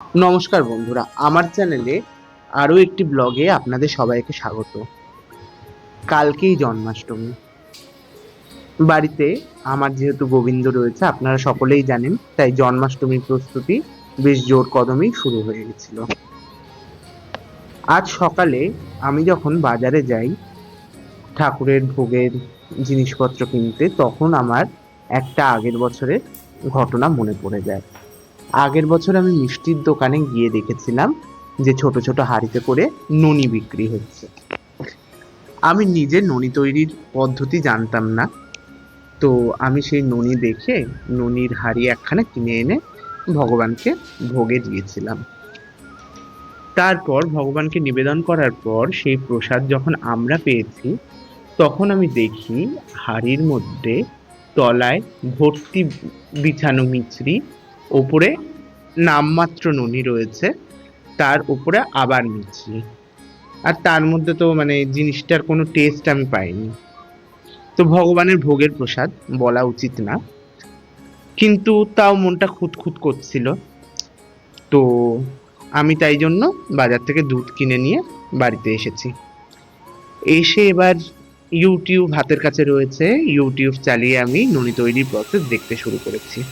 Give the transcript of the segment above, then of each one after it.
নমস্কার বন্ধুরা, আমার চ্যানেলে আরও একটি ব্লগে আপনাদের সবাইকে স্বাগত। কালকেই জন্মাষ্টমী। বাড়িতে আমার যেহেতু গোবিন্দ রয়েছে, আপনারা সকলেই জানেন, তাই জন্মাষ্টমীর প্রস্তুতি বেশ জোর কদমেই শুরু হয়ে গেছিল। আজ সকালে আমি যখন বাজারে যাই, ঠাকুরের ভোগের জিনিসপত্র কিনতে, তখন আমার একটা আগের বছরের ঘটনা মনে পড়ে যায়। আগের বছর আমি মিষ্টির দোকানে গিয়ে দেখেছিলাম যে ছোট ছোট হাঁড়িতে করে ননি বিক্রি হচ্ছে। আমি নিজে ননি তৈরির পদ্ধতি জানতাম না। তো আমি সেই ননি দেখে ননির হাঁড়ি একখানা কিনে এনে ভগবানকে ভোগে দিয়েছিলাম। তারপর ভগবানকে নিবেদন করার পর সেই প্রসাদ যখন আমরা পেয়েছি, তখন আমি দেখি হাঁড়ির মধ্যে তলায় ভর্তি বিছানো মিছরি ওপরে নামমাত্র ননি রয়েছে, তার উপরে আবার মিছরি আর তার মধ্যে তো মানে জিনিসটার কোনো টেস্ট আমি পাইনি। তো ভগবানের ভোগের প্রসাদ বলা উচিত না। কিন্তু তাও মনটা খুঁতখুত করছিল। তো আমি তাই জন্য বাজার থেকে দুধ কিনে নিয়ে বাড়িতে এসেছি। এসে এবার ইউটিউব হাতের কাছে রয়েছে। ইউটিউব চালিয়ে আমি ননি তৈরির প্রসেস দেখতে শুরু করেছি।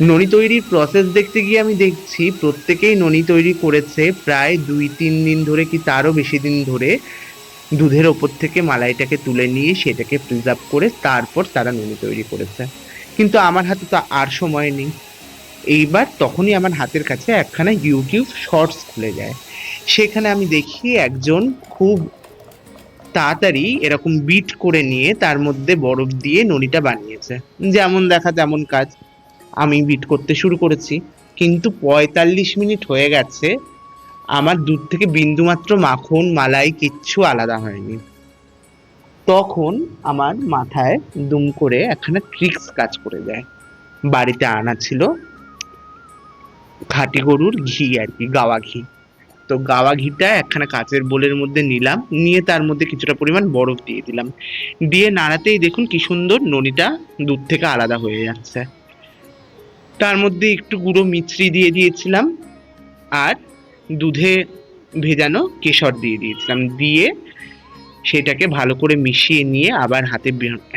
ননি তৈরির প্রসেস দেখতে গিয়ে আমি দেখছি, প্রত্যেকেই ননি তৈরি করেছে প্রায় দুই, তিন দিন ধরে কি তারও বেশি দিন ধরে দুধের ওপর থেকে মালাইটাকে তুলে নিয়ে সেটাকে প্রিজার্ভ করে তারপর তারা ননি তৈরি করেছে। কিন্তু আমার হাতে তো আর সময় নেই। এইবার তখনই আমার হাতের কাছে একখানা ইউটিউব শর্টস খুলে যায়। সেখানে আমি দেখি একজন খুব তাড়াতাড়ি এরকম বিট করে নিয়ে তার মধ্যে বরফ দিয়ে ননিটা বানিয়েছে। যেমন দেখা, তেমন কাজ। আমি বিট করতে শুরু করেছি। কিন্তু পঁয়তাল্লিশ মিনিট হয়ে গেছে, আমার দুধ থেকে বিন্দুমাত্র মাখন, মালাই কিচ্ছু আলাদা হয়নি। তখন আমার মাথায় দুম করে একখানা ট্রিক্স কাজ করে যায়। বাড়িতে আনা ছিল খাঁটি গরুর ঘি আর কি, গাওয়া ঘি। তো গাওয়া ঘিটা একখানা কাচের বোলের মধ্যে নিলাম, নিয়ে তার মধ্যে কিছুটা পরিমাণ বরফ দিয়ে দিলাম। দিয়ে নাড়াতেই দেখুন কি সুন্দর ননিটা দুধ থেকে আলাদা হয়ে যাচ্ছে। তার মধ্যে একটু গুঁড়ো মিছরি দিয়ে দিয়েছিলাম আর দুধে ভেজানো কেশর দিয়ে দিয়েছিলাম। দিয়ে সেটাকে ভালো করে মিশিয়ে নিয়ে আবার হাতে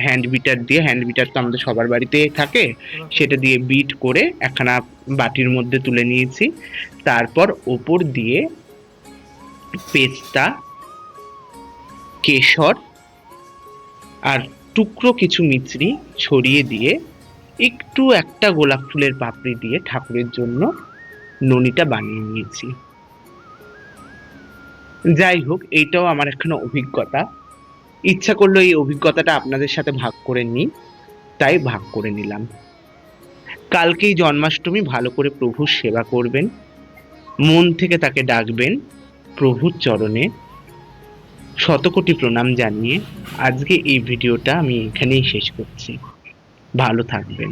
হ্যান্ড বিটার দিয়ে হ্যান্ড বিটার তো আমাদের সবার বাড়িতে থাকে, সেটা দিয়ে বিট করে একখানা বাটির মধ্যে তুলে নিয়েছি। তারপর ওপর দিয়ে পেস্তা, কেশর আর টুকরো কিছু মিছরি ছড়িয়ে দিয়ে একটু একটা গোলাপ ফুলের পাপড়ি দিয়ে ঠাকুরের জন্য ননিটা বানিয়ে নিয়েছি। যাই হোক, এইটাও আমার একখানা অভিজ্ঞতা। ইচ্ছা করল এই অভিজ্ঞতাটা আপনাদের সাথে ভাগ করে নিই, তাই ভাগ করে নিলাম। কালকেই জন্মাষ্টমী, ভালো করে প্রভুর সেবা করবেন। মন থেকে তাকে ডাকবেন, প্রভুর চরণে। শতকোটি প্রণাম জানিয়ে আজকে এই ভিডিওটা আমি এখানেই শেষ করছি। ভালো থাকবেন।